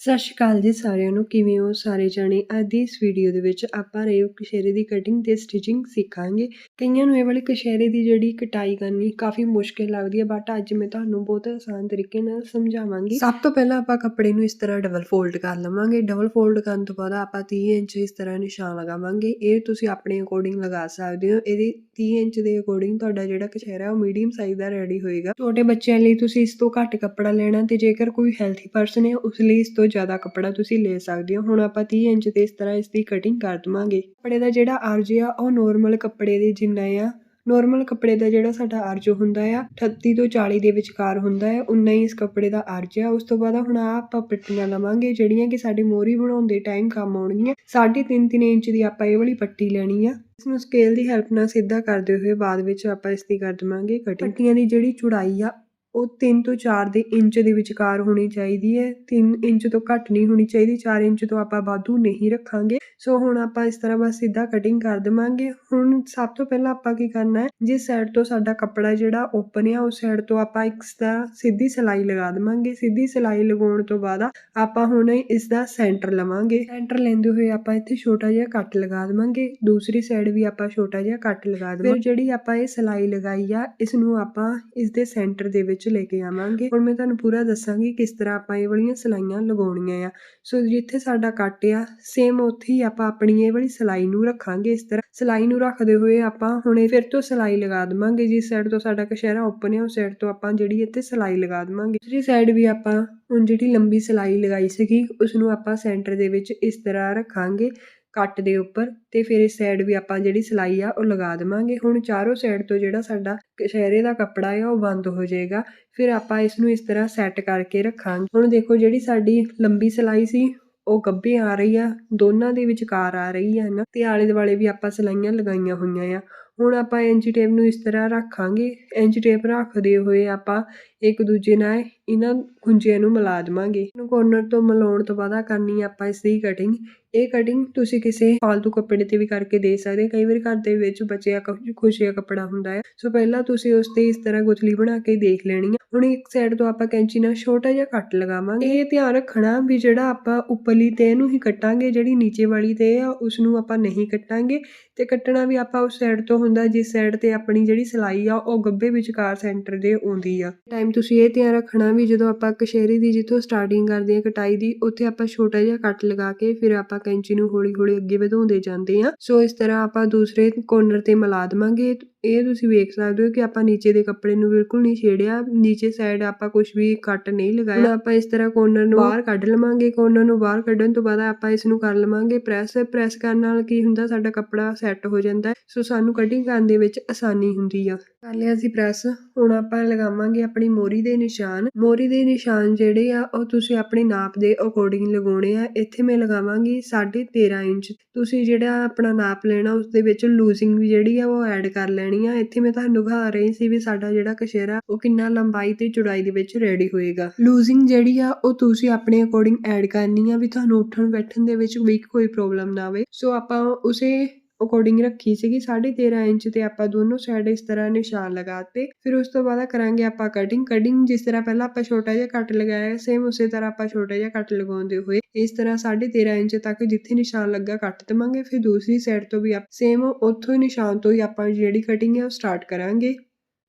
ਸਤਿ ਸ਼੍ਰੀ ਅਕਾਲ ਜੀ ਸਾਰਿਆਂ ਨੂੰ, ਕਿਵੇਂ ਹੋ ਸਾਰੇ ਜਾਣੇ? ਅੱਜ ਦੀ ਇਸ ਵੀਡੀਓ ਦੇ ਵਿੱਚ ਆਪਾਂ ਰੇਵ ਕਸ਼ੇਰੇ ਦੀ ਕਟਿੰਗ ਤੇ ਸਟਿਚਿੰਗ ਸਿੱਖਾਂਗੇ। ਕਈਆਂ ਨੂੰ ਇਹ ਵਾਲੀ ਕਸ਼ੇਰੇ ਦੀ ਜਿਹੜੀ ਕਟਾਈ ਕਰਨੀ ਕਾਫੀ ਮੁਸ਼ਕਿਲ ਲੱਗਦੀ ਹੈ ਬਟ ਅੱਜ ਮੈਂ ਤੁਹਾਨੂੰ ਬਹੁਤ ਆਸਾਨ ਤਰੀਕੇ ਨਾਲ ਸਮਝਾਵਾਂਗੀ। ਸਭ ਤੋਂ ਪਹਿਲਾਂ ਆਪਾਂ ਕੱਪੜੇ ਨੂੰ ਇਸ ਤਰ੍ਹਾਂ ਡਬਲ ਫੋਲਡ ਕਰ ਲਵਾਂਗੇ। ਡਬਲ ਫੋਲਡ ਕਰਨ ਤੋਂ ਬਾਅਦ ਆਪਾਂ 30 ਇੰਚ ਇਸ ਤਰ੍ਹਾਂ ਨਿਸ਼ਾਨ ਲਗਾਵਾਂਗੇ। ਇਹ ਤੁਸੀਂ ਆਪਣੇ ਅਕੋਰਡਿੰਗ ਲਗਾ ਸਕਦੇ ਹੋ। ਇਹਦੇ 30 ਇੰਚ ਦੇ ਅਕੋਰਡਿੰਗ ਤੁਹਾਡਾ ਜਿਹੜਾ ਕਸ਼ੇਰਾ, ਉਹ ਮੀਡੀਅਮ ਸਾਈਜ਼ ਦਾ ਰੈਡੀ ਹੋਏਗਾ। ਛੋਟੇ ਬੱਚਿਆਂ ਲਈ ਤੁਸੀਂ ਇਸ ਤੋਂ ਘੱਟ ਕੱਪੜਾ ਲੈਣਾ ਤੇ ਜੇਕਰ ਕੋਈ ਹੈਲਥੀ ਪਰਸਨ ਹੈ, ਉਸ ਲਈ ਇਸ ਤੋਂ ਜ਼ਿਆਦਾ ਕੱਪੜਾ ਤੁਸੀਂ ਲੈ ਸਕਦੇ ਹੋ। ਹੁਣ ਆਪਾਂ 30 ਇੰਚ ਤੇ ਇਸ ਤਰ੍ਹਾਂ ਇਸ ਦੀ ਕਟਿੰਗ ਕਰ ਦਵਾਂਗੇ। ਕੱਪੜੇ ਦਾ ਜਿਹੜਾ ਅਰਜ ਆ, ਉਹ ਨੋਰਮਲ ਕੱਪੜੇ ਦੇ ਜਿੰਨਾ ਆ। ਨੋਰਮਲ ਕੱਪੜੇ ਦਾ ਜਿਹੜਾ ਸਾਡਾ ਅਰਜ ਹੁੰਦਾ ਆ 38 ਤੋਂ 40 ਦੇ ਵਿਚਕਾਰ ਹੁੰਦਾ ਹੈ ਉਨਾ ਹੀ ਇਸ ਕੱਪੜੇ ਦਾ ਅਰਜ ਆ। ਉਸ ਤੋਂ ਬਾਅਦ ਹੁਣ ਆਪਾਂ ਪੱਟੀਆਂ ਲਵਾਂਗੇ, ਜਿਹੜੀਆਂ ਕਿ ਸਾਡੇ ਮੋਰੀ ਬਣਾਉਣ ਦੇ ਟਾਈਮ ਕੰਮ ਆਉਣਗੀਆਂ। 3.5 3 ਇੰਚ ਦੀ ਆਪਾਂ ਇਹ ਵਾਲੀ ਪੱਟੀ ਲੈਣੀ ਆ। ਇਸ ਨੂੰ ਸਕੇਲ ਦੀ ਹੈਲਪ ਨਾਲ ਸਿੱਧਾ ਕਰਦੇ ਹੋਏ ਬਾਅਦ ਵਿੱਚ ਆਪਾਂ ਇਸ ਦੀ ਕਰ ਦਵਾਂਗੇ ਕਟਿੰਗ ਪੱਟੀਆਂ ਦੀ ਜਿਹੜੀ ਚੌੜਾਈ ਆ ਉਹ 3 ਤੋਂ 4 ਦੇ ਇੰਚ ਦੇ ਵਿਚਕਾਰ ਹੋਣੀ ਚਾਹੀਦੀ ਹੈ। 3 ਇੰਚ ਤੋਂ ਘੱਟ ਨਹੀਂ ਹੋਣੀ ਚਾਹੀਦੀ 4 ਇੰਚ ਤੋਂ ਆਪਾਂ ਵਾਧੂ ਨਹੀਂ ਰੱਖਾਂਗੇ। ਸੋ ਹੁਣ ਆਪਾਂ ਇਸ ਤਰ੍ਹਾਂ ਬਸ ਸਿੱਧਾ ਕਟਿੰਗ ਕਰ ਦੇਵਾਂਗੇ। ਹੁਣ ਸਭ ਤੋਂ ਪਹਿਲਾਂ ਆਪਾਂ ਕੀ ਕਰਨਾ ਹੈ, ਜਿਸ ਸਾਈਡ ਤੋਂ ਸਾਡਾ ਕੱਪੜਾ ਜਿਹੜਾ ਓਪਨ ਆ, ਉਸ ਸਾਈਡ ਤੋਂ ਆਪਾਂ ਇੱਕ ਦਾ ਸਿੱਧੀ ਸਿਲਾਈ ਲਗਾ ਦੇਵਾਂਗੇ। ਸਿੱਧੀ ਸਿਲਾਈ ਲਗਾਉਣ ਤੋਂ ਬਾਅਦ ਆਪਾਂ ਹੁਣ ਇਸ ਦਾ ਸੈਂਟਰ ਲਵਾਂਗੇ। ਸੈਂਟਰ ਲੈਂਦੇ ਹੋਏ ਆਪਾਂ ਇੱਥੇ ਛੋਟਾ ਜਿਹਾ ਕੱਟ ਲਗਾ ਦੇਵਾਂਗੇ। ਦੂਸਰੀ ਸਾਈਡ ਵੀ ਆਪਾਂ ਛੋਟਾ ਜਿਹਾ ਕੱਟ ਲਗਾ ਦੇਵਾਂਗੇ। ਫਿਰ ਜਿਹੜੀ ਆਪਾਂ ਇਹ ਸਿਲਾਈ ਲਗਾਈ ਆ, ਇਸ ਨੂੰ ਆਪਾਂ ਇਸ ਦੇ ਸੈਂਟਰ ਦੇ ਵਿੱਚ ਲੈ ਕੇ ਆਵਾਂਗੇ। ਹੁਣ ਮੈਂ ਤੁਹਾਨੂੰ ਪੂਰਾ ਦੱਸਾਂਗੀ ਕਿਸ ਤਰ੍ਹਾਂ ਆਪਾਂ ਇਹ ਵਾਲੀਆਂ ਸਿਲਾਈਆਂ ਲਗਾਉਣੀਆਂ ਆ। ਸੋ ਜਿੱਥੇ ਸਾਡਾ ਕੱਟ ਆ ਸੇਮ ਉੱਥੇ ਹੀ ਆਪਾਂ ਆਪਣੀ ਇਹ ਵਾਲੀ ਸਿਲਾਈ ਨੂੰ ਰੱਖਾਂਗੇ ਇਸ ਤਰ੍ਹਾਂ। ਸਿਲਾਈ ਨੂੰ ਰੱਖਦੇ ਹੋਏ ਆਪਾਂ ਹੁਣੇ ਫਿਰ ਤੋਂ ਸਿਲਾਈ ਲਗਾ ਦਵਾਂਗੇ। ਜਿਸ ਸਾਈਡ ਤੋਂ ਸਾਡਾ ਕਸ਼ਹਿਰਾ ਓਪਨ ਹੈ ਉਸ ਸਾਈਡ ਤੋਂ ਆਪਾਂ ਜਿਹੜੀ ਇੱਥੇ ਸਿਲਾਈ ਲਗਾ ਦਵਾਂਗੇ। ਦੂਸਰੀ ਸਾਈਡ ਵੀ ਆਪਾਂ ਹੁਣ ਜਿਹੜੀ ਲੰਬੀ ਸਿਲਾਈ ਲਗਾਈ ਸੀਗੀ ਉਸ ਨੂੰ ਆਪਾਂ ਸੈਂਟਰ ਦੇ ਵਿੱਚ ਇਸ ਤਰ੍ਹਾਂ ਰੱਖਾਂਗੇ। ਕੱਟ ਦੇ ਉੱਪਰ ਤੇ ਫਿਰ ਇਸ ਸਾਈਡ ਵੀ ਆਪਾਂ ਜਿਹੜੀ ਸਿਲਾਈ ਆ, ਉਹ ਲਗਾ ਦੇਵਾਂਗੇ। ਹੁਣ ਚਾਰੋਂ ਸਾਈਡ ਤੋਂ ਜਿਹੜਾ ਸਾਡਾ ਕਸ਼ਹਿਰੇ ਦਾ ਕੱਪੜਾ ਆ, ਉਹ ਬੰਦ ਹੋ ਜਾਏਗਾ। ਫਿਰ ਆਪਾਂ ਇਸ ਨੂੰ ਇਸ ਤਰ੍ਹਾਂ ਸੈੱਟ ਕਰਕੇ ਰੱਖਾਂਗੇ। ਹੁਣ ਦੇਖੋ ਜਿਹੜੀ ਸਾਡੀ ਲੰਬੀ ਸਿਲਾਈ ਸੀ, ਉਹ ਗੱਭੇ ਆ ਰਹੀ ਆ। ਦੋਨਾਂ ਦੇ ਵਿਚਕਾਰ ਆ ਰਹੀ ਆ ਨਾ। ਤੇ ਆਲੇ ਦੁਆਲੇ ਵੀ ਆਪਾਂ ਸਿਲਾਈਆਂ ਲਗਾਈਆਂ ਹੋਈਆਂ ਆ। ਹੁਣ ਆਪਾਂ ਐਂਜੀ ਟੇਪ ਨੂੰ ਇਸ ਤਰ੍ਹਾਂ ਰੱਖਾਂਗੇ। ਐਂਜੀ ਟੇਪ ਰੱਖਦੇ ਹੋਏ ਆਪਾਂ ਇੱਕ ਦੂਜੇ ਨਾਲ ਇਹਨਾਂ ਖੁੰਝਿਆਂ ਨੂੰ ਮਿਲਾ ਦੇਵਾਂਗੇ। ਇਹਨੂੰ ਕੋਰਨਰ ਤੋਂ ਮਿਲਾਉਣ ਤੋਂ ਬਾਅਦ ਕਰਨੀ ਆਪਾਂ ਇਸ ਦੀ ਕਟਿੰਗ ਇਹ ਕਟਿੰਗ ਤੁਸੀਂ ਕਿਸੇ ਫਾਲਤੂ ਕੱਪੜੇ ਤੇ ਵੀ ਕਰਕੇ ਦੇ ਸਕਦੇ ਕਈ ਵਾਰ ਘਰ ਦੇ ਵਿੱਚ ਬਚਿਆ ਖੁਸ਼ੀਆ ਕੱਪੜਾ ਹੁੰਦਾ ਹੈ। ਸੋ ਪਹਿਲਾਂ ਤੁਸੀਂ ਉਸ ਤੇ ਇਸ ਤਰ੍ਹਾਂ ਗੁਥਲੀ ਬਣਾ ਕੇ ਦੇਖ ਲੈਣੀ ਹੈ। ਹੁਣ ਇੱਕ ਸਾਈਡ ਤੋਂ ਆਪਾਂ ਕੈਂਚੀ ਨਾਲ ਛੋਟਾ ਜਿਹਾ ਕੱਟ ਲਗਾਵਾਂਗੇ। ਇਹ ਧਿਆਨ ਰੱਖਣਾ ਵੀ ਜਿਹੜਾ ਆਪਾਂ ਉੱਪਰਲੀ ਤੇ ਨੂੰ ਹੀ ਕੱਟਾਂਗੇ, ਜਿਹੜੀ ਨੀਚੇ ਵਾਲੀ ਤੇ ਆ ਉਸ ਨੂੰ ਆਪਾਂ ਨਹੀਂ ਕੱਟਾਂਗੇ। ਤੇ ਕੱਟਣਾ ਵੀ ਆਪਾਂ ਉਸ ਸਾਈਡ ਤੋਂ ਹੁੰਦਾ, ਜਿਸ ਸਾਈਡ ਤੇ ਆਪਣੀ ਜਿਹੜੀ ਸਿਲਾਈ ਆ, ਉਹ ਗੱਬੇ ਵਿਚਕਾਰ ਸੈਂਟਰ ਦੇ ਆਉਂਦੀ ਆ। ਟਾਈਮ ਤੁਸੀਂ ਇਹ ਧਿਆਨ ਰੱਖਣਾ ਵੀ ਜਦੋਂ ਆਪਾਂ ਕਸ਼ੇਰੀ ਦੀ ਜਿੱਥੋਂ ਸਟਾਰਟਿੰਗ ਕਰਦੇ ਆ ਕਟਾਈ ਦੀ, ਉੱਥੇ ਆਪਾਂ ਛੋਟਾ ਜਿਹਾ ਕੱਟ ਲਗਾ ਕੇ ਫਿਰ ਆਪਾਂ ਕੈਂਚੀ ਨੂੰ ਹੌਲੀ ਹੌਲੀ ਅੱਗੇ ਵਧਾਉਂਦੇ ਜਾਂਦੇ ਆ ਸੋ ਇਸ ਤਰ੍ਹਾਂ ਆਪਾਂ ਦੂਸਰੇ ਕੋਰਨਰ ਤੇ ਮਿਲਾ ਦਵਾਂਗੇ। ਇਹ ਤੁਸੀਂ ਵੇਖ ਸਕਦੇ ਹੋ ਕਿ ਆਪਾਂ ਨੀਚੇ ਦੇ ਕੱਪੜੇ ਨੂੰ ਬਿਲਕੁਲ ਨਹੀਂ ਛੇੜਿਆ। ਨੀਚੇ ਸਾਈਡ ਆਪਾਂ ਕੁਝ ਵੀ ਕੱਟ ਨਹੀਂ ਲਗਾਇਆ। ਆਪਾਂ ਇਸ ਤਰ੍ਹਾਂ ਕੋਰਨਰ ਨੂੰ ਬਾਹਰ ਕੱਢ ਲਵਾਂਗੇ। ਕੋਰਨਰ ਨੂੰ ਬਾਹਰ ਕੱਢਣ ਤੋਂ ਬਾਅਦ ਆਪਾਂ ਇਸ ਨੂੰ ਕਰ ਲਵਾਂਗੇ ਪ੍ਰੈਸ ਪ੍ਰੈਸ ਕਰਨ ਨਾਲ ਕੀ ਹੁੰਦਾ? ਸਾਡਾ ਕੱਪੜਾ ਸੈੱਟ ਹੋ ਜਾਂਦਾ ਸੋ ਸਾਨੂੰ ਕਟਿੰਗ ਕਰਨ ਦੇ ਵਿੱਚ ਆਸਾਨੀ ਹੁੰਦੀ ਆ। ਕਰ ਲਿਆ ਸੀ ਪ੍ਰੈਸ ਹੁਣ ਆਪਾਂ ਲਗਾਵਾਂਗੇ ਆਪਣੀ ਮੋਰੀ ਦੇ ਨਿਸ਼ਾਨ। ਮੋਰੀ ਦੇ ਨਿਸ਼ਾਨ ਜਿਹੜੇ ਆ, ਉਹ ਤੁਸੀਂ ਆਪਣੇ ਨਾਪ ਦੇ ਅਕੋਰਡਿੰਗ ਲਗਾਉਣੇ ਆ। ਇੱਥੇ ਮੈਂ ਲਗਾਵਾਂਗੀ 13.5 ਇੰਚ। ਤੁਸੀਂ ਜਿਹੜਾ ਆਪਣਾ ਨਾਪ ਲੈਣਾ ਉਸ ਦੇ ਵਿੱਚ ਲੂਜ਼ਿੰਗ ਵੀ ਜਿਹੜੀ ਆ, ਉਹ ਐਡ ਕਰ ਲੈਣੀ ਆ। ਇੱਥੇ ਮੈਂ ਤੁਹਾਨੂੰ ਦਿਖਾ ਰਹੀ ਸੀ ਵੀ ਸਾਡਾ ਜਿਹੜਾ ਕਸ਼ੇਰਾ, ਉਹ ਕਿੰਨਾ ਲੰਬਾਈ ਤੇ ਚੌੜਾਈ ਦੇ ਵਿੱਚ ਰੈਡੀ ਹੋਏਗਾ। ਲੂਜ਼ਿੰਗ ਜਿਹੜੀ ਆ, ਉਹ ਤੁਸੀਂ ਆਪਣੇ ਅਕੋਰਡਿੰਗ ਐਡ ਕਰਨੀ ਆ ਵੀ ਤੁਹਾਨੂੰ ਉੱਠਣ ਬੈਠਣ ਦੇ ਵਿੱਚ ਵੀ ਕੋਈ ਪ੍ਰੋਬਲਮ ਨਾ ਆਵੇ। ਸੋ ਆਪਾਂ ਉਸੇ ਅਕੋਰਡਿੰਗ ਰੱਖੀ ਸੀਗੀ 13.5 ਇੰਚ ਤੇ ਆਪਾਂ ਦੋਨੋਂ ਸਾਈਡ ਇਸ ਤਰ੍ਹਾਂ ਨਿਸ਼ਾਨ ਲਗਾਤੇ। ਫਿਰ ਉਸ ਤੋਂ ਬਾਅਦ ਕਰਾਂਗੇ ਆਪਾਂ ਕਟਿੰਗ ਕਟਿੰਗ ਜਿਸ ਤਰ੍ਹਾਂ ਪਹਿਲਾਂ ਆਪਾਂ ਛੋਟਾ ਜਿਹਾ ਕੱਟ ਲਗਾਇਆ ਸੇਮ ਉਸੇ ਤਰ੍ਹਾਂ ਆਪਾਂ ਛੋਟਾ ਜਿਹਾ ਕੱਟ ਲਗਾਉਂਦੇ ਹੋਏ, ਇਸ ਤਰ੍ਹਾਂ 13.5 ਇੰਚ ਤੱਕ ਜਿੱਥੇ ਨਿਸ਼ਾਨ ਲੱਗਾ ਕੱਟ ਦਵਾਂਗੇ। ਫਿਰ ਦੂਸਰੀ ਸਾਈਡ ਤੋਂ ਵੀ ਆਪ ਸੇਮ ਉੱਥੋਂ ਹੀ ਨਿਸ਼ਾਨ ਤੋਂ ਹੀ ਆਪਾਂ ਜਿਹੜੀ ਕਟਿੰਗ ਹੈ ਉਹ ਸਟਾਰਟ ਕਰਾਂਗੇ।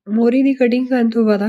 ਮੋਰੀ ਦੀ ਕਟਿੰਗ ਕਰਨ ਤੋਂ ਬਾਅਦ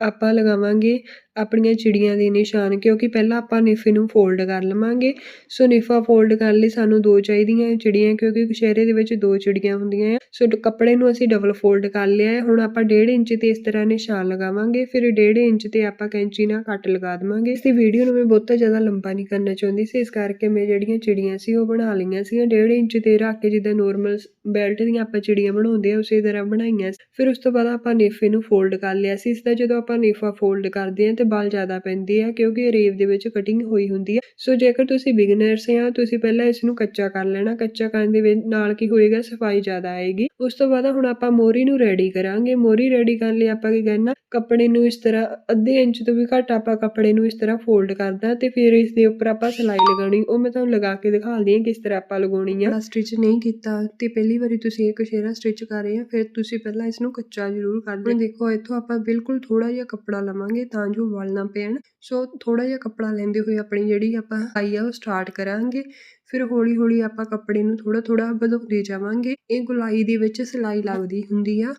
ਆਪਾਂ ਲਗਾਵਾਂਗੇ ਆਪਣੀਆਂ ਚਿੜੀਆਂ ਦੇ ਨਿਸ਼ਾਨ, ਕਿਉਂਕਿ ਪਹਿਲਾਂ ਆਪਾਂ ਨਿਫੇ ਨੂੰ ਫੋਲਡ ਕਰ ਲਵਾਂਗੇ। ਸੋ ਨਿਫਾ ਫੋਲਡ ਕਰਨ ਲਈ ਸਾਨੂੰ ਦੋ ਚਾਹੀਦੀਆਂ ਚਿੜੀਆਂ, ਕਿਉਂਕਿ ਕਸ਼ਹਿਰੇ ਦੇ ਵਿੱਚ ਦੋ ਚਿੜੀਆਂ ਹੁੰਦੀਆਂ ਆ। ਸੋ ਕੱਪੜੇ ਨੂੰ ਅਸੀਂ ਡਬਲ ਫੋਲਡ ਕਰ ਲਿਆ ਹੈ। ਹੁਣ ਆਪਾਂ 1.5 ਇੰਚ ਤੇ ਇਸ ਤਰ੍ਹਾਂ ਨਿਸ਼ਾਨ ਲਗਾਵਾਂਗੇ। ਫਿਰ 1.5 ਇੰਚ ਤੇ ਆਪਾਂ ਕੈਂਚੀ ਨਾਲ ਕੱਟ ਲਗਾ ਦਵਾਂਗੇ। ਇਸ ਦੀ ਵੀਡੀਓ ਨੂੰ ਮੈਂ ਬਹੁਤਾ ਜ਼ਿਆਦਾ ਲੰਬਾ ਨਹੀਂ ਕਰਨਾ ਚਾਹੁੰਦੀ ਸੀ। ਇਸ ਕਰਕੇ ਮੈਂ ਜਿਹੜੀਆਂ ਚਿੜੀਆਂ ਸੀ, ਉਹ ਬਣਾ ਲਈਆਂ ਸੀ 1.5 ਇੰਚ ਤੇ ਰੱਖ ਕੇ ਜਿੱਦਾਂ ਨੋਰਮਲ ਬੈਲਟ ਦੀਆਂ ਆਪਾਂ ਚਿੜੀਆਂ ਬਣਾਉਂਦੇ ਆ, ਉਸੇ ਤਰ੍ਹਾਂ ਬਣਾਈਆਂ ਫਿਰ ਉਸ ਤੋਂ ਬਾਅਦ ਆਪਾਂ ਨੇਫੇ ਨੂੰ ਫੋਲਡ ਕਰ ਲਿਆ ਸੀ। ਇਸ ਦਾ ਜਦੋਂ ਆਪਾਂ ਨੇਫਾ ਫੋਲਡ ਕਰਦੇ ਆ ਤੇ ਬਲ ਜ਼ਿਆਦਾ ਪੈਂਦੇ ਆ, ਕਿਉਂਕਿ ਰੇਵ ਦੇ ਵਿੱਚ ਕਟਿੰਗ ਹੋਈ ਹੁੰਦੀ ਹੈ ਸੋ ਜੇਕਰ ਤੁਸੀਂ ਬਿਗਨਰਸ ਆ, ਤੁਸੀਂ ਪਹਿਲਾਂ ਇਸ ਨੂੰ ਕੱਚਾ ਕਰ ਲੈਣਾ। ਕੱਚਾ ਕਰਨ ਦੇ ਨਾਲ ਕੀ ਹੋਏਗਾ? ਸਫ਼ਾਈ ਜ਼ਿਆਦਾ ਆਏਗੀ। ਉਸ ਤੋਂ ਬਾਅਦ ਹੁਣ ਆਪਾਂ ਮੋਰੀ ਨੂੰ ਰੈਡੀ ਕਰਾਂਗੇ। ਮੋਰੀ ਰੈਡੀ ਕਰਨ ਲਈ ਆਪਾਂ ਕੀ ਕਰਨਾ? ਕੱਪੜੇ ਨੂੰ ਇਸ ਤਰ੍ਹਾਂ ਅੱਧੇ ਇੰਚ ਤੋਂ ਵੀ ਘੱਟ ਆਪਾਂ ਕੱਪੜੇ ਨੂੰ ਇਸ ਤਰ੍ਹਾਂ ਫੋਲਡ ਕਰਦਾ ਤੇ ਫਿਰ ਇਸ ਦੇ ਉੱਪਰ ਆਪਾਂ ਸਿਲਾਈ ਲਗਾਉਣੀ। ਉਹ ਮੈਂ ਤੁਹਾਨੂੰ ਲਗਾ ਕੇ ਦਿਖਾਉਂਦੀ ਹਾਂ ਕਿਸ ਤਰ੍ਹਾਂ ਆਪਾਂ ਲਗਾਉਣੀ ਆ। ਸਟਿਚ ਨਹੀਂ ਕੀਤਾ ਤੇ ਪਹਿਲੀ ਵਾਰੀ ਤੁਸੀਂ ਇਹ ਕਸ਼ੇਰਾ ਸਟਿਚ ਕਰ ਰਹੇ ਆ, ਫਿਰ ਤੁਸੀਂ ਪਹਿਲਾਂ ਇਸ ਨੂੰ ਕੱਚਾ ਜ਼ਰੂਰ ਕਰ ਦਿਓ ਦੇਖੋ, ਇੱਥੋਂ ਆਪਾਂ ਬਿਲਕੁਲ ਥੋੜਾ ਜਿਹਾ ਕੱਪੜਾ ਲਵਾਂਗੇ ਤਾਂ ਜੋ ਵੱਲ ਨਾ ਪੈਣ। ਸੋ ਥੋੜਾ ਜਿਹਾ ਕੱਪੜਾ ਲੈਂਦੇ ਹੋਏ ਆਪਣੀ ਜਿਹੜੀ ਆਪਾਂ ਆਈ ਆ ਉਹ ਸਟਾਰਟ ਕਰਾਂਗੇ। ਫਿਰ ਹੌਲੀ ਹੌਲੀ ਆਪਾਂ ਕੱਪੜੇ ਨੂੰ ਥੋੜਾ ਥੋੜਾ ਵਧਾਉਂਦੇ ਜਾਵਾਂਗੇ। ਇਹ ਗੁਲਾਈ ਦੇ ਵਿੱਚ ਸਿਲਾਈ ਲੱਗਦੀ ਹੁੰਦੀ ਆ।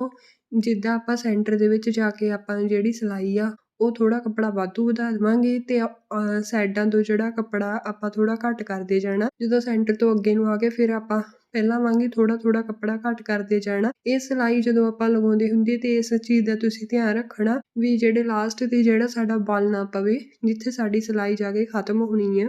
ਜਿੱਦਾਂ ਆਪਾਂ ਸੈਂਟਰ ਦੇ ਵਿੱਚ ਜਾ ਕੇ ਆਪਾਂ ਜਿਹੜੀ ਸਿਲਾਈ ਆ ਉਹ ਥੋੜਾ ਕੱਪੜਾ ਵਾਧੂ ਵਧਾ ਦੇਵਾਂਗੇ ਤੇ ਸਾਈਡਾਂ ਤੋਂ ਜਿਹੜਾ ਕੱਪੜਾ ਆਪਾਂ ਥੋੜਾ ਘੱਟ ਕਰਦੇ ਜਾਣਾ। ਜਦੋਂ ਸੈਂਟਰ ਤੋਂ ਅੱਗੇ ਨੂੰ ਆ ਕੇ ਫਿਰ ਆਪਾਂ ਪਹਿਲਾਂ ਵਾਂਗੀ ਥੋੜਾ ਥੋੜਾ ਕੱਪੜਾ ਘੱਟ ਕਰਦੇ ਜਾਣਾ। ਇਹ ਸਿਲਾਈ ਜਦੋਂ ਆਪਾਂ ਲਗਾਉਂਦੇ ਹੁੰਦੇ ਤੇ ਇਸ ਚੀਜ਼ ਦਾ ਤੁਸੀਂ ਧਿਆਨ ਰੱਖਣਾ ਵੀ ਜਿਹੜੇ ਲਾਸਟ ਤੇ ਜਿਹੜਾ ਸਾਡਾ ਬਲ ਨਾ ਪਵੇ, ਜਿੱਥੇ ਸਾਡੀ ਸਿਲਾਈ ਜਾ ਕੇ ਖਤਮ ਹੋਣੀ ਹੈ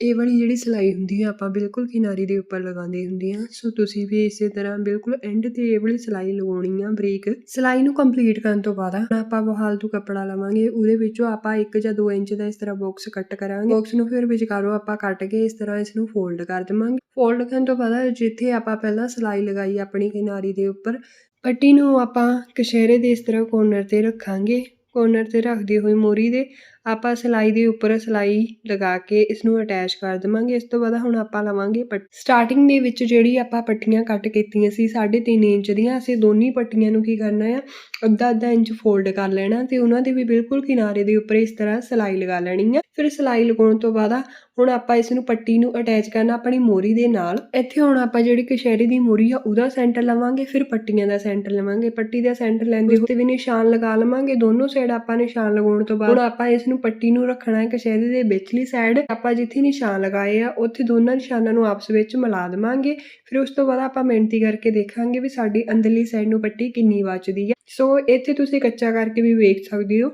ਇਹ ਵਾਲੀ ਜਿਹੜੀ ਸਿਲਾਈ ਹੁੰਦੀ ਹੈ ਆਪਾਂ ਬਿਲਕੁਲ ਕਿਨਾਰੀ ਦੇ ਉੱਪਰ ਲਗਾਉਂਦੇ ਹੁੰਦੇ ਹਾਂ ਸੋ ਤੁਸੀਂ ਵੀ ਇਸੇ ਤਰ੍ਹਾਂ ਬਿਲਕੁਲ ਐਂਡ ਤੇ ਇਹ ਵਾਲੀ ਸਿਲਾਈ ਲਗਾਉਣੀ ਆ ਬਰੀਕ। ਸਿਲਾਈ ਨੂੰ ਕੰਪਲੀਟ ਕਰਨ ਤੋਂ ਬਾਅਦ ਆਪਾਂ ਬਹਾਲਤੂ ਕੱਪੜਾ ਲਵਾਂਗੇ। ਉਹਦੇ ਵਿੱਚੋਂ ਆਪਾਂ 1 ਜਾਂ 2 ਇੰਚ ਦਾ ਇਸ ਤਰ੍ਹਾਂ ਬਾਕਸ ਕੱਟ ਕਰਾਂਗੇ। ਬਾਕਸ ਨੂੰ ਫਿਰ ਵਿਚਕਾਰੋਂ ਆਪਾਂ ਕੱਟ ਕੇ ਇਸ ਤਰ੍ਹਾਂ ਇਸ ਨੂੰ ਫੋਲਡ ਕਰ ਦੇਵਾਂਗੇ। ਫੋਲਡ ਕਰਨ ਤੋਂ ਬਾਅਦ ਜਿੱਥੇ ਆਪਾਂ ਪਹਿਲਾਂ ਸਿਲਾਈ ਲਗਾਈ ਆਪਣੀ ਕਿਨਾਰੀ ਦੇ ਉੱਪਰ, ਪੱਟੀ ਨੂੰ ਆਪਾਂ ਕਸ਼ਹਿਰੇ ਦੇ ਇਸ ਤਰ੍ਹਾਂ ਕੋਰਨਰ ਤੇ ਰੱਖਾਂਗੇ। ਕੋਰਨਰ ਤੇ ਰੱਖਦੇ ਹੋਏ ਮੋਰੀ ਦੇ, ਆਪਾਂ ਸਿਲਾਈ ਦੇ ਉੱਪਰ ਸਿਲਾਈ ਲਗਾ ਕੇ ਇਸ ਨੂੰ ਅਟੈਚ ਕਰ ਦੇਵਾਂਗੇ। ਇਸ ਤੋਂ ਬਾਅਦ ਹੁਣ ਆਪਾਂ ਲਵਾਂਗੇ ਪੱਟ ਸਟਾਰਟਿੰਗ ਦੇ ਵਿੱਚ ਜਿਹੜੀ ਆਪਾਂ ਪੱਟੀਆਂ ਕੱਟ ਕੀਤੀਆਂ ਸੀ 3.5 ਇੰਚ ਦੀਆਂ, ਅਸੀਂ ਦੋਨੀ ਪੱਟੀਆਂ ਨੂੰ ਕੀ ਕਰਨਾ ਆ, ਅੱਧਾ ਅੱਧਾ ਇੰਚ ਫੋਲਡ ਕਰ ਲੈਣਾ ਤੇ ਉਹਨਾਂ ਦੇ ਵੀ ਬਿਲਕੁਲ ਕਿਨਾਰੇ ਦੇ ਉੱਪਰ ਇਸ ਤਰ੍ਹਾਂ ਸਿਲਾਈ ਲਗਾ ਲੈਣੀ ਆ। ਫਿਰ ਸਿਲਾਈ ਲਗਾਉਣ ਤੋਂ ਬਾਅਦ ਹੁਣ ਆਪਾਂ ਇਸ ਨੂੰ ਪੱਟੀ ਨੂੰ ਅਟੈਚ ਕਰਨਾ ਆਪਣੀ ਮੋਰੀ ਦੇ ਨਾਲ। ਇੱਥੇ ਹੁਣ ਆਪਾਂ ਜਿਹੜੀ ਕਸ਼ਹਿਰੀ ਦੀ ਮੋਰੀ ਆ ਉਹਦਾ ਸੈਂਟਰ ਲਵਾਂਗੇ ਫਿਰ ਪੱਟੀਆਂ ਦਾ ਸੈਂਟਰ ਲਵਾਂਗੇ। ਪੱਟੀ ਦਾ ਸੈਂਟਰ ਲੈਂਦੇ ਹੋਏ ਤੇ ਵੀ ਨਿਸ਼ਾਨ ਲਗਾ ਲਵਾਂਗੇ ਦੋਨੋਂ ਸਾਈਡ ਆਪਾਂ ਨਿਸ਼ਾਨ ਲਗਾਉਣ ਤੋਂ ਬਾਅਦ। ਹੁਣ ਆਪਾਂ ਇਸ ਨੂੰ ਪੱਟੀ ਨੂੰ ਰੱਖਣਾ ਹੈ ਕਸ਼ਹਿਰੀ ਦੇ ਵਿਚਲੀ ਸਾਈਡ ਆਪਾਂ ਜਿੱਥੇ ਨਿਸ਼ਾਨ ਲਗਾਏ ਆ ਉੱਥੇ ਦੋਨਾਂ ਨਿਸ਼ਾਨਾਂ ਨੂੰ ਆਪਸ ਵਿੱਚ ਮਿਲਾ ਦੇਵਾਂਗੇ। ਫਿਰ ਉਸ ਤੋਂ ਬਾਅਦ ਆਪਾਂ ਮਿਹਨਤੀ ਕਰਕੇ ਦੇਖਾਂਗੇ ਵੀ ਸਾਡੀ ਅੰਦਰਲੀ ਸਾਈਡ ਨੂੰ ਪੱਟੀ ਕਿੰਨੀ ਬਚਦੀ ਹੈ ਸੋ ਇੱਥੇ ਤੁਸੀਂ ਕੱਚਾ ਕਰਕੇ ਵੀ ਵੇਖ ਸਕਦੇ ਹੋ।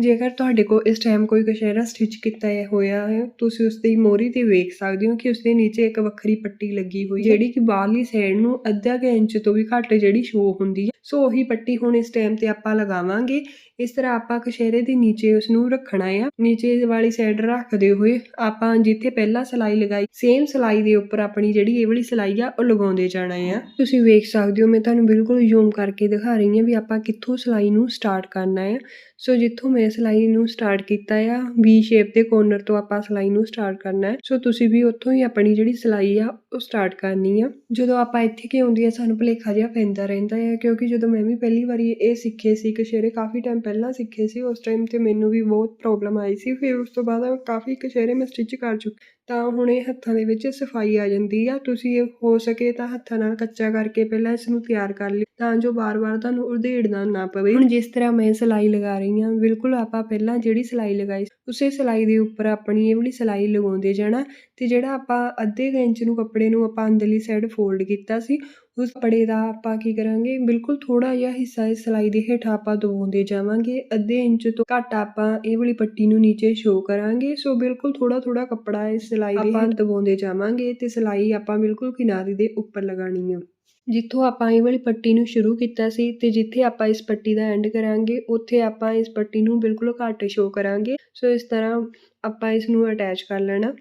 ਜੇਕਰ ਤੁਹਾਡੇ ਕੋਲ ਇਸ ਟਾਈਮ ਕੋਈ ਕਸ਼ਹਿਰਾ ਸਟਿਚ ਕੀਤਾ ਹੋਇਆ ਹੈ, ਤੁਸੀਂ ਉਸ ਦੀ ਮੋਰੀ ਤੇ ਵੇਖ ਸਕਦੇ ਹੋ ਕਿ ਉਸ ਦੇ ਨੀਚੇ ਇੱਕ ਵੱਖਰੀ ਪੱਟੀ ਲੱਗੀ ਹੋਈ ਜਿਹੜੀ ਕਿ ਬਾਹਰਲੀ ਸਾਈਡ ਨੂੰ ਅੱਧਾ ਕੁ ਇੰਚ ਤੋਂ ਵੀ ਘੱਟ ਜਿਹੜੀ ਸ਼ੋ ਹੁੰਦੀ ਹੈ। ਸੋ ਉਹੀ ਪੱਟੀ ਹੁਣ ਇਸ ਟਾਈਮ ਤੇ ਆਪਾਂ ਲਗਾਵਾਂਗੇ। ਇਸ ਤਰ੍ਹਾਂ ਆਪਾਂ ਕਸ਼ਹਿਰੇ ਦੇ ਨੀਚੇ ਉਸ ਨੂੰ ਰੱਖਣਾ ਆ। ਨੀਚੇ ਵਾਲੀ ਸਾਈਡ ਰੱਖਦੇ ਹੋਏ ਆਪਾਂ ਜਿੱਥੇ ਪਹਿਲਾਂ ਸਿਲਾਈ ਲਗਾਈ ਸੇਮ ਸਿਲਾਈ ਦੇ ਉੱਪਰ ਆਪਣੀ ਜਿਹੜੀ ਇਹ ਵਾਲੀ ਸਿਲਾਈ ਆ, ਉਹ ਲਗਾਉਂਦੇ ਜਾਣਾ ਆ। ਤੁਸੀਂ ਵੇਖ ਸਕਦੇ ਹੋ, ਮੈਂ ਤੁਹਾਨੂੰ ਬਿਲਕੁਲ ਜ਼ੂਮ ਕਰਕੇ ਦਿਖਾ ਰਹੀ ਹਾਂ ਵੀ ਆਪਾਂ ਕਿੱਥੋਂ ਸਿਲਾਈ ਨੂੰ ਸਟਾਰਟ ਕਰਨਾ ਹੈ ਸੋ ਜਿੱਥੋਂ ਮੈਂ ਸਿਲਾਈ ਨੂੰ ਸਟਾਰਟ ਕੀਤਾ ਆ ਵੀ ਸ਼ੇਪ ਦੇ ਕੋਰਨਰ ਤੋਂ ਆਪਾਂ ਸਿਲਾਈ ਨੂੰ ਸਟਾਰਟ ਕਰਨਾ ਹੈ ਸੋ ਤੁਸੀਂ ਵੀ ਉੱਥੋਂ ਹੀ ਆਪਣੀ ਜਿਹੜੀ ਸਿਲਾਈ ਆ, ਉਹ ਸਟਾਰਟ ਕਰਨੀ ਆ। ਜਦੋਂ ਆਪਾਂ ਇੱਥੇ ਕਿ ਆਉਂਦੀ ਆ ਸਾਨੂੰ ਭੁਲੇਖਾ ਜਿਹਾ ਪੈਂਦਾ ਰਹਿੰਦਾ ਹੈ ਕਿਉਂਕਿ ਜਦੋਂ ਮੈਂ ਵੀ ਪਹਿਲੀ ਵਾਰੀ ਇਹ ਸਿੱਖੇ ਸੀ ਕਸ਼ਹਿਰੇ ਕਾਫੀ ਟਾਈਮ ਪਹਿਲਾਂ ਸਿੱਖੇ ਸੀ, ਉਸ ਟਾਈਮ ਤੇ ਮੈਨੂੰ ਵੀ ਬਹੁਤ ਪ੍ਰੋਬਲਮ ਆਈ ਸੀ, ਫਿਰ ਉਸ ਤੋਂ ਬਾਅਦ ਕਾਫੀ ਕਸ਼ਹਿਰੇ ਮੈਂ ਸਟਿਚ ਕਰ ਚੁੱਕੀ ਤਾਂ ਹੁਣ ਇਹ ਹੱਥਾਂ ਦੇ ਵਿੱਚ ਸਫ਼ਾਈ ਆ ਜਾਂਦੀ ਆ। ਤੁਸੀਂ ਇਹ ਹੋ ਸਕੇ ਤਾਂ ਹੱਥਾਂ ਨਾਲ ਕੱਚਾ ਕਰਕੇ ਪਹਿਲਾਂ ਇਸ ਨੂੰ ਤਿਆਰ ਕਰ ਲਈ ਤਾਂ ਜੋ ਬਾਰ-ਬਾਰ ਤੁਹਾਨੂੰ ਉਧੇੜਨਾ ਨਾ ਪਵੇ। ਹੁਣ ਜਿਸ ਤਰ੍ਹਾਂ ਮੈਂ ਸਿਲਾਈ ਲਗਾ ਰਹੀ ਹਾਂ, ਬਿਲਕੁਲ ਆਪਾਂ ਪਹਿਲਾਂ ਜਿਹੜੀ ਸਿਲਾਈ ਲਗਾਈ ਉਸੇ ਸਿਲਾਈ ਦੇ ਉੱਪਰ ਆਪਣੀ ਇਹ ਵਾਲੀ ਸਿਲਾਈ ਲਗਾਉਂਦੇ ਜਾਣਾ ਤੇ ਜਿਹੜਾ ਆਪਾਂ ਅੱਧੇ ਇੰਚ ਨੂੰ ਕੱਪੜੇ ਨੂੰ ਆਪਾਂ ਅੰਦਰਲੀ ਸਾਈਡ ਫੋਲਡ ਕੀਤਾ ਸੀ, ਉਸ ਕੱਪੜੇ ਦਾ ਆਪਾਂ ਕੀ ਕਰਾਂਗੇ, ਬਿਲਕੁਲ ਥੋੜਾ ਜਿਹਾ ਹਿੱਸਾ ਇਸ ਸਿਲਾਈ ਦੇ ਹੇਠਾਂ ਆਪਾਂ ਦਬਾਉਂਦੇ ਜਾਵਾਂਗੇ। ਅੱਧੇ ਇੰਚ ਤੋਂ ਘੱਟ ਆਪਾਂ ਇਹ ਵਾਲੀ ਪੱਟੀ ਨੂੰ ਨੀਚੇ ਸ਼ੋ ਕਰਾਂਗੇ, ਸੋ ਬਿਲਕੁਲ ਥੋੜਾ ਥੋੜਾ ਕੱਪੜਾ ਇਸ ਸਿਲਾਈ ਆਪਾਂ ਦਬਾਉਂਦੇ ਜਾਵਾਂਗੇ ਤੇ ਸਿਲਾਈ ਆਪਾਂ ਬਿਲਕੁਲ ਕਿਨਾਰੇ ਦੇ ਉੱਪਰ ਲਗਾਣੀ ਆ। ਜਿੱਥੋਂ ਆਪਾਂ ਇਹ ਵਾਲੀ ਪੱਟੀ ਨੂੰ ਸ਼ੁਰੂ ਕੀਤਾ ਸੀ ਤੇ ਜਿੱਥੇ ਆਪਾਂ ਇਸ ਪੱਟੀ ਦਾ ਐਂਡ ਕਰਾਂਗੇ ਉੱਥੇ ਆਪਾਂ ਇਸ ਪੱਟੀ ਨੂੰ ਬਿਲਕੁਲ ਘੱਟ ਸ਼ੋ ਕਰਾਂਗੇ। ਸੋ ਇਸ ਤਰ੍ਹਾਂ ਆਪਾਂ ਇਸ ਨੂੰ ਅਟੈਚ ਕਰ ਲੈਣਾ।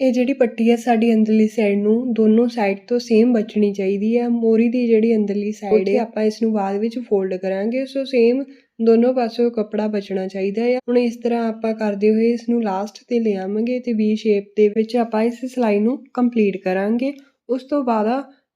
ਇਹ ਜਿਹੜੀ ਪੱਟੀ ਹੈ ਸਾਡੀ ਅੰਦਰਲੀ ਸਾਈਡ ਨੂੰ ਦੋਨੋਂ ਸਾਈਡ ਤੋਂ ਸੇਮ ਬਚਣੀ ਚਾਹੀਦੀ ਹੈ ਮੋਰੀ ਦੀ ਜਿਹੜੀ ਅੰਦਰਲੀ ਸਾਈਡ ਹੈ ਆਪਾਂ ਇਸ ਨੂੰ ਬਾਅਦ ਵਿੱਚ ਫੋਲਡ ਕਰਾਂਗੇ। ਸੋ ਸੇਮ ਦੋਨੋਂ ਪਾਸਿਓਂ ਕੱਪੜਾ ਬਚਣਾ ਚਾਹੀਦਾ ਹੈ ਹੁਣ ਇਸ ਤਰ੍ਹਾਂ ਆਪਾਂ ਕਰਦੇ ਹੋਏ ਇਸ ਨੂੰ ਲਾਸਟ ਤੇ ਲੈ ਆਵਾਂਗੇ ਤੇ ਵੀ ਸ਼ੇਪ ਦੇ ਵਿੱਚ ਆਪਾਂ ਇਸ ਸਿਲਾਈ ਨੂੰ ਕੰਪਲੀਟ ਕਰਾਂਗੇ। ਉਸ ਤੋਂ ਬਾਅਦ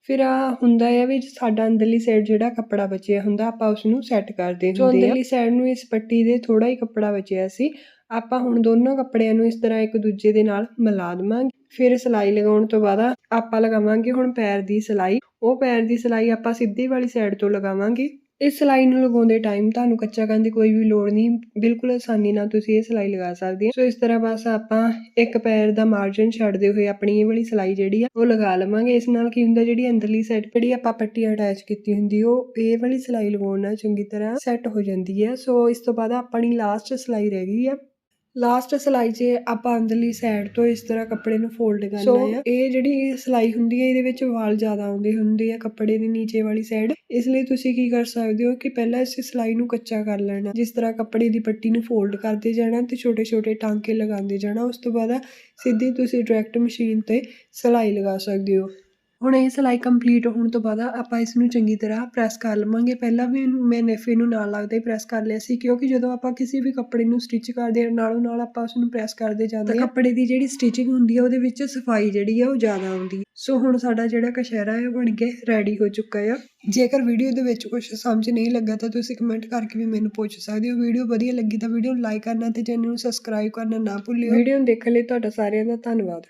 ਫਿਰ ਆ ਹੁੰਦਾ ਹੈ ਵੀ ਸਾਡਾ ਅੰਦਰਲੀ ਸਾਈਡ ਜਿਹੜਾ ਕੱਪੜਾ ਬਚਿਆ ਹੁੰਦਾ ਆਪਾਂ ਉਸ ਨੂੰ ਸੈੱਟ ਕਰਦੇ ਹੁੰਦੇ ਆ। ਅੰਦਰਲੀ ਸਾਈਡ ਨੂੰ ਇਸ ਪੱਟੀ ਦੇ ਥੋੜਾ ਹੀ ਕੱਪੜਾ ਬਚਿਆ ਸੀ ਆਪਾਂ ਹੁਣ ਦੋਨੋਂ ਕੱਪੜਿਆਂ ਨੂੰ ਇਸ ਤਰ੍ਹਾਂ ਇੱਕ ਦੂਜੇ ਦੇ ਨਾਲ ਮਿਲਾ ਦੇਵਾਂਗੇ। ਫਿਰ ਸਿਲਾਈ ਲਗਾਉਣ ਤੋਂ ਬਾਅਦ ਆਪਾਂ ਲਗਾਵਾਂਗੇ ਹੁਣ ਪੈਰ ਦੀ ਸਿਲਾਈ। ਉਹ ਪੈਰ ਦੀ ਸਿਲਾਈ ਆਪਾਂ ਸਿੱਧੀ ਵਾਲੀ ਸਾਈਡ ਤੋਂ ਲਗਾਵਾਂਗੇ। ਇਸ ਸਿਲਾਈ ਨੂੰ ਲਗਾਉਂਦੇ ਟਾਈਮ ਤੁਹਾਨੂੰ ਕੱਚਾ ਕਰਨ ਦੀ ਕੋਈ ਵੀ ਲੋੜ ਨਹੀਂ, ਬਿਲਕੁਲ ਆਸਾਨੀ ਨਾਲ ਤੁਸੀਂ ਇਹ ਸਿਲਾਈ ਲਗਾ ਸਕਦੇ ਹੋ। ਸੋ ਇਸ ਤਰ੍ਹਾਂ ਬਸ ਆਪਾਂ ਇੱਕ ਪੈਰ ਦਾ ਮਾਰਜਨ ਛੱਡਦੇ ਹੋਏ ਆਪਣੀ ਇਹ ਵਾਲੀ ਸਿਲਾਈ ਜਿਹੜੀ ਆ, ਉਹ ਲਗਾ ਲਵਾਂਗੇ। ਇਸ ਨਾਲ ਕੀ ਹੁੰਦਾ, ਜਿਹੜੀ ਅੰਦਰਲੀ ਸਾਈਡ ਜਿਹੜੀ ਆਪਾਂ ਪੱਟੀ ਅਟੈਚ ਕੀਤੀ ਹੁੰਦੀ, ਉਹ ਇਹ ਵਾਲੀ ਸਿਲਾਈ ਲਗਾਉਣ ਨਾਲ ਚੰਗੀ ਤਰ੍ਹਾਂ ਸੈੱਟ ਹੋ ਜਾਂਦੀ ਹੈ ਸੋ ਇਸ ਤੋਂ ਬਾਅਦ ਆਪਣੀ ਲਾਸਟ ਸਿਲਾਈ ਰਹਿ ਗਈ ਆ। ਲਾਸਟ ਸਿਲਾਈ 'ਚ ਆਪਾਂ ਅੰਦਰਲੀ ਸਾਈਡ ਤੋਂ ਇਸ ਤਰ੍ਹਾਂ ਕੱਪੜੇ ਨੂੰ ਫੋਲਡ ਕਰਨਾ ਆ। ਇਹ ਜਿਹੜੀ ਸਿਲਾਈ ਹੁੰਦੀ ਹੈ ਇਹਦੇ ਵਿੱਚ ਵਾਲ ਜ਼ਿਆਦਾ ਆਉਂਦੇ ਹੁੰਦੇ ਆ ਕੱਪੜੇ ਦੇ ਨੀਚੇ ਵਾਲੀ ਸਾਈਡ ਇਸ ਲਈ ਤੁਸੀਂ ਕੀ ਕਰ ਸਕਦੇ ਹੋ ਕਿ ਪਹਿਲਾਂ ਇਸ ਸਿਲਾਈ ਨੂੰ ਕੱਚਾ ਕਰ ਲੈਣਾ। ਜਿਸ ਤਰ੍ਹਾਂ ਕੱਪੜੇ ਦੀ ਪੱਟੀ ਨੂੰ ਫੋਲਡ ਕਰਦੇ ਜਾਣਾ ਤੇ ਛੋਟੇ-ਛੋਟੇ ਟਾਂਕੇ ਲਗਾਉਂਦੇ ਜਾਣਾ ਉਸ ਤੋਂ ਬਾਅਦ ਸਿੱਧੀ ਤੁਸੀਂ ਡਾਇਰੈਕਟ ਮਸ਼ੀਨ ਤੇ ਸਿਲਾਈ ਲਗਾ ਸਕਦੇ ਹੋ। ਹੁਣ ਇਹ ਸਿਲਾਈ ਕੰਪਲੀਟ ਹੋਣ ਤੋਂ ਬਾਅਦ ਆਪਾਂ ਇਸ ਨੂੰ ਚੰਗੀ ਤਰ੍ਹਾਂ ਪ੍ਰੈਸ ਕਰ ਲਵਾਂਗੇ। ਪਹਿਲਾਂ ਵੀ ਮੈਂ ਨੇਫੇ ਨੂੰ ਨਾਲ ਲੱਗਦਾ ਹੀ ਪ੍ਰੈਸ ਕਰ ਲਿਆ ਸੀ ਕਿਉਂਕਿ ਜਦੋਂ ਆਪਾਂ ਕਿਸੇ ਵੀ ਕੱਪੜੇ ਨੂੰ ਸਟਿਚ ਕਰਦੇ ਹਾਂ ਨਾਲੋਂ ਨਾਲ ਆਪਾਂ ਉਸ ਨੂੰ ਪ੍ਰੈਸ ਕਰਦੇ ਜਾਂਦੇ ਹਾਂ। ਕੱਪੜੇ ਦੀ ਜਿਹੜੀ ਸਟਿਚਿੰਗ ਹੁੰਦੀ ਹੈ ਉਹਦੇ ਵਿੱਚ ਸਫ਼ਾਈ ਜਿਹੜੀ ਹੈ ਉਹ ਜ਼ਿਆਦਾ ਆਉਂਦੀ ਹੈ ਸੋ ਹੁਣ ਸਾਡਾ ਜਿਹੜਾ ਕਸ਼ਹਿਰਾ ਹੈ ਉਹ ਬਣ ਕੇ ਰੈਡੀ ਹੋ ਚੁੱਕਾ ਹੈ ਜੇਕਰ ਵੀਡੀਓ ਦੇ ਵਿੱਚ ਕੁਝ ਸਮਝ ਨਹੀਂ ਲੱਗਾ ਤਾਂ ਤੁਸੀਂ ਕਮੈਂਟ ਕਰਕੇ ਵੀ ਮੈਨੂੰ ਪੁੱਛ ਸਕਦੇ ਹੋ। ਵੀਡੀਓ ਵਧੀਆ ਲੱਗੀ ਤਾਂ ਵੀਡੀਓ ਨੂੰ ਲਾਈਕ ਕਰਨਾ ਤੇ ਚੈਨਲ ਨੂੰ ਸਬਸਕ੍ਰਾਈਬ ਕਰਨਾ ਨਾ ਭੁੱਲਿਓ। ਵੀਡੀਓ ਨੂੰ ਦੇਖਣ ਲਈ ਤੁਹਾਡਾ ਸਾਰਿਆਂ ਦਾ ਧੰਨਵਾਦ।